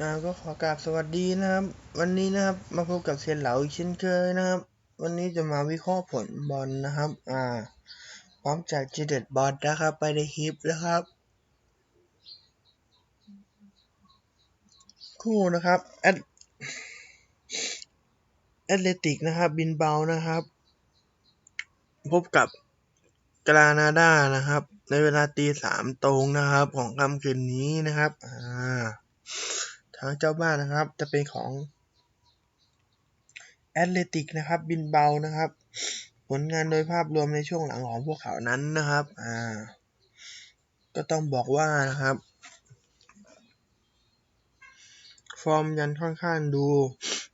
อ่าก็ขอกราบสวัสดีนะครับ วันนี้นะครับมาพบกับเซียนเหลาอีกเช่นเคยนะครับ วันนี้จะมาวิเคราะห์ผลบอลนะครับ อ่า พร้อมจากจีเด็ดบอลนะครับ ไปในคลิปนะครับ คู่นะครับแอดแอตเลติกนะครับ บินเบานะครับ พบกับกรานาดานะครับ ในเวลาตีสามตรงนะครับ ของค่ำคืนนี้นะครับ อ่า ทางเจ้าบ้านนะครับ จะเป็นของแอตเลติกนะครับ บินเบานะครับ ผลงานโดยภาพรวมในช่วงหลังของพวกเขานั้นนะครับ อ่า ก็ต้องบอกว่านะครับ ฟอร์มยันค่อนข้างดู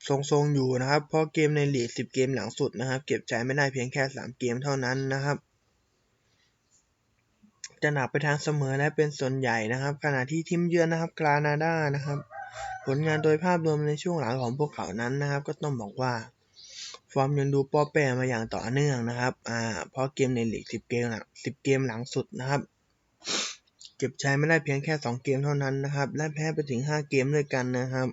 ทรงๆอยู่นะครับ เพราะเกมในลีก10เกมหลังสุดนะครับ เก็บใจไม่ได้เพียงแค่3เกมเท่านั้นนะครับ จะหนักไปทางเสมอและเป็นส่วนใหญ่นะครับ ขณะที่ทีมเยือนนะครับกรานาดานะครับ ผลงานโดยภาพรวมในช่วงหลังของพวกเขานั้นนะครับ ก็ต้องบอกว่า ฟอร์มยังดูป้อแปรมาอย่างต่อเนื่องนะครับอ่าเพราะเกมในลีก 10 เกมหลัง10 เกมหลังสุดนะครับ เก็บชัยไม่ได้เพียงแค่ 2 เกมเท่านั้นนะครับ และแพ้ไปถึง 5 เกมด้วยกันนะครับ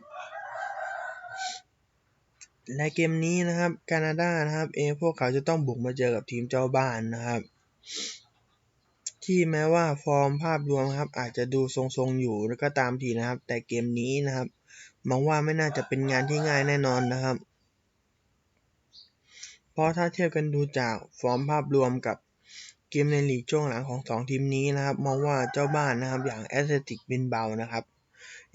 ในเกมนี้นะครับแคนาดานะครับเองพวกเขาจะต้องบุกมาเจอกับทีมเจ้าบ้านนะครับ ที่แม้ว่าฟอร์มภาพรวมครับ อาจจะดูทรงๆอยู่แล้วก็ตามทีนะครับ แต่เกมนี้นะครับ มองว่าไม่น่าจะเป็นงานที่ง่ายแน่นอนนะครับ เพราะถ้าเทียบกันดูจากฟอร์มภาพรวมกับเกมในลีกช่วงหลังของสองทีมนี้นะครับ มองว่าเจ้าบ้านนะครับอย่างแอตเลติกบินเบานะครับ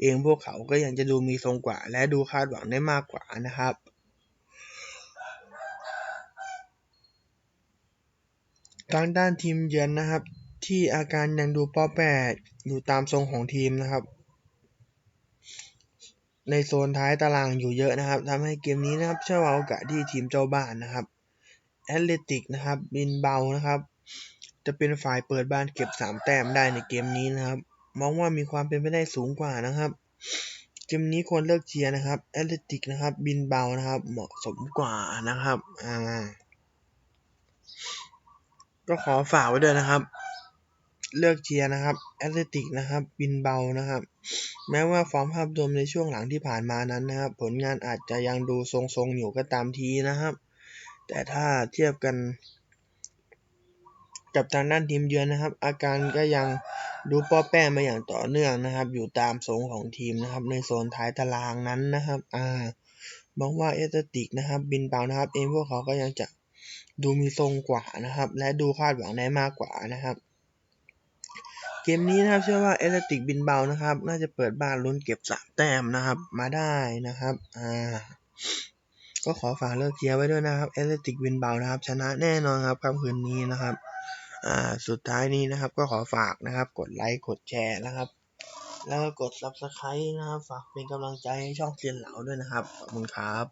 เองพวกเขาก็ยังจะดูมีทรงกว่า และดูคาดหวังได้มากกว่านะครับทางด้านทีมเยือนนะครับ ที่อาการยังดูป้อแปรอยู่ตามทรงของทีมนะครับ ในโซนท้ายตารางอยู่เยอะนะครับทำให้เกมนี้นะครับเชื่อว่าโอกาสที่ทีมเจ้าบ้านนะครับแอตเลติกนะครับบินเบานะครับ จะเป็นฝ่ายเปิดบ้านเก็บ 3 แต้มได้ในเกมนี้นะครับ มองว่ามีความเป็นไปได้สูงกว่านะครับ เกมนี้ควรเลือกเชียร์นะครับแอตเลติกนะครับ บินเบานะครับ เหมาะสมกว่านะครับอ่าก็ขอฝากไว้ด้วยนะครับ เลือกเชียร์นะครับแอตเลติกนะครับ บินเบานะครับ แม้ว่าฟอร์มภาพรวมในช่วงหลังที่ผ่านมานั้นนะครับ ผลงานอาจจะยังดูทรงๆอยู่ก็ตามทีนะครับ แต่ถ้าเทียบกัน กับทางด้านทีมเยือนนะครับ อาการก็ยังดูป้อแป้มาอย่างต่อเนื่องนะครับ อยู่ตามทรงของทีมนะครับ ในโซนท้ายตารางนั้นนะครับ อ่ามองว่าเอตติกนะครับ บินเบานะครับ เองพวกเขาก็ยังจะดูมีทรงกว่านะครับ และดูคาดหวังได้มากกว่านะครับ เกมนี้นะครับเชื่อว่าเอตติกบินเบานะครับ น่าจะเปิดบ้านลุ้นเก็บสามแต้มนะครับ มาได้นะครับอ่าก็ขอฝากเลือกเชียร์ไว้ด้วยนะครับเอตติกบินเบานะครับ ชนะแน่นอนครับค่ำคืนนี้นะครับอ่าสุดท้ายนี้นะครับ ก็ขอฝากนะครับ กดไลค์กดแชร์นะครับ แล้วก็กด subscribe นะครับ ฝากเป็นกำลังใจให้ช่องเซียนเหลาด้วยนะครับ ขอบคุณครับ